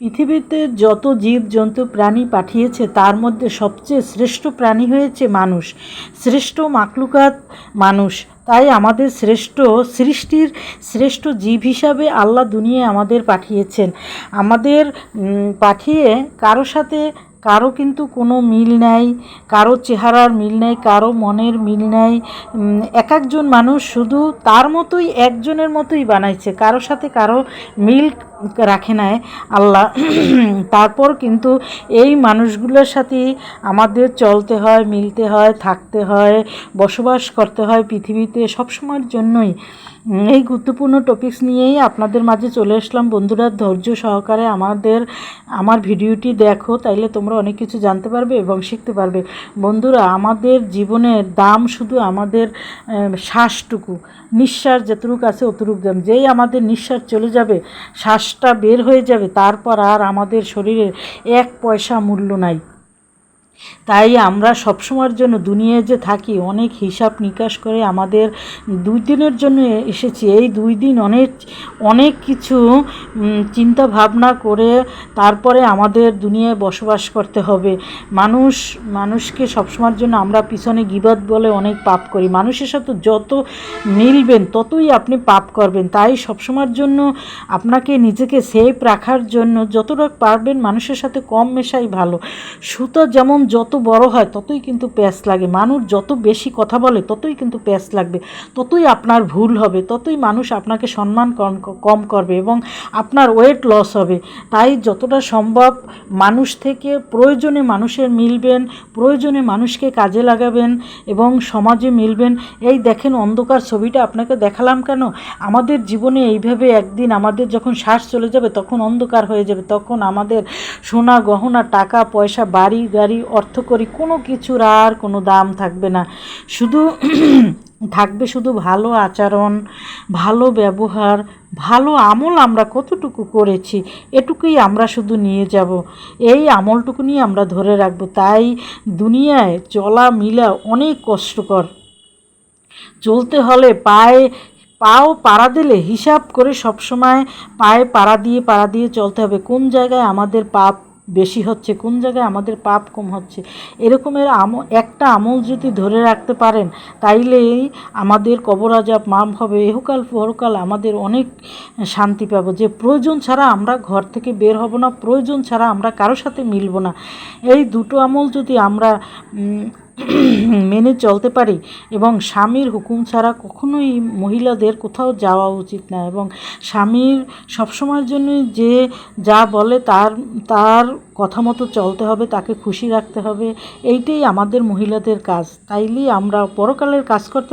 পৃথিবীতে যত জীব জন্তু প্রাণী পাঠিয়েছে, তার মধ্যে সবচেয়ে শ্রেষ্ঠ প্রাণী হয়েছে মানুষ। শ্রেষ্ঠ মাকলুকাত মানুষ। তাই আমাদের শ্রেষ্ঠ সৃষ্টির শ্রেষ্ঠ জীব হিসাবে আল্লাহ দুনিয়ায় আমাদের পাঠিয়েছেন। আমাদের পাঠিয়ে কারও সাথে কারও কিন্তু কোনো মিল নাই, কারও চেহারার মিল নেই, কারও মনের মিল নেই। এক একজন মানুষ শুধু তার মতোই একজনের মতোই বানাইছে। কারও সাথে কারও মিল রাখে নাই, আল্লাহ। তারপর কিন্তু এই মানুষগুলোর সাথেই আমাদের চলতে হয়, মিলতে হয়, থাকতে হয়, বসবাস করতে হয় পৃথিবীতে সবসময়ের জন্যই। এই গুরুত্বপূর্ণ টপিকস নিয়েই আপনাদের মাঝে চলে আসলাম। বন্ধুরা, ধৈর্য সহকারে আমাদের, আমার ভিডিওটি দেখো, তাইলে তোমরা অনেক কিছু জানতে পারবে এবং শিখতে পারবে। বন্ধুরা, আমাদের জীবনের দাম শুধু আমাদের শ্বাসটুকু, নিঃশ্বাস যতটুকু আছে অতটুকু দাম। যেই আমাদের নিঃশ্বাস চলে যাবে শ্বাসটা বের হয়ে যাবে তারপর আর আমাদের শরীরের এক পয়সা মূল্য নাই। তাই আমরা সবসময়ের জন্য দুনিয়ায় যে থাকি, অনেক হিসাব নিকাশ করে আমাদের দুই দিনের জন্য এসেছি। এই দুই দিন অনেক অনেক কিছু চিন্তা ভাবনা করে তারপরে আমাদের দুনিয়ায় বসবাস করতে হবে। মানুষ, মানুষকে সবসময়ের জন্য আমরা পিছনে গিবাদ বলে অনেক পাপ করি। মানুষের সাথে যত মিলবেন, ততই আপনি পাপ করবেন। তাই সবসময়ের জন্য আপনাকে নিজেকে সেফ রাখার জন্য যতটা পারবেন মানুষের সাথে কম মেশাই ভালো। সুতো যেমন যত বড় হয় ততই কিন্তু প্যাঁচ লাগে। মানুষ যত বেশি কথা বলে ততই কিন্তু প্যাঁচ লাগবে। ততই আপনার ভুল হবে, ততই মানুষ আপনাকে সম্মান কম- কম করবে এবং আপনার ওয়েট লস হবে। তাই যতটা সম্ভব মানুষ থেকে প্রয়োজনে মানুষের মিলবেন, প্রয়োজনে মানুষকে কাজে লাগাবেন এবং সমাজে মিলবেন। এই দেখেন অন্ধকার ছবিটা, আপনাকে দেখালাম কেন? আমাদের জীবনে এইভাবে একদিন আমাদের যখন শ্বাস চলে যাবে তখন অন্ধকার হয়ে যাবে। তখন আমাদের সোনা, গহনা, টাকা, পয়সা, বাড়ি, গাড়ি অর্থকরী কোনো কিছুর আর কোনো দাম থাকবে না। শুধু থাকবে শুধু ভালো আচরণ, ভালো ব্যবহার, ভালো আমল আমরা কতটুকু করেছি, এটুকুই আমরা শুধু নিয়ে যাব। এই আমলটুকু নিয়ে আমরা ধরে রাখব। তাই দুনিয়ায় চলা মিলা অনেক কষ্টকর। চলতে হলে পায়ে, পাও পাড়া দিলে হিসাব করে সবসময় পায়ে পাড়া দিয়ে পাড়া দিয়ে চলতে হবে। কোন জায়গায় আমাদের পাপ বেশি হচ্ছে, কোন জায়গায় আমাদের পাপ কম হচ্ছে। এরকমের আম, একটা আমল যদি ধরে রাখতে পারেন, তাইলেই আমাদের কবর আজাব মাম হবে। এহকাল পরকাল আমাদের অনেক শান্তি পাবো। যে প্রয়োজন ছাড়া আমরা ঘর থেকে বের হব না, প্রয়োজন ছাড়া আমরা কারোর সাথে মিলব না। এই দুটো আমল যদি আমরা মেনে চলতে পারে এবং স্বামীর হুকুম ছাড়া কখনোই মহিলাদের কোথাও যাওয়া উচিত না এবং স্বামীর সবসময়ের জন্য যে যা বলে তার তার কথা মতো চলতে হবে, তাকে খুশি রাখতে হবে, এইটাই আমাদের মহিলাদের কাজ। তাইলেই আমরা পরকালের কাজ করতে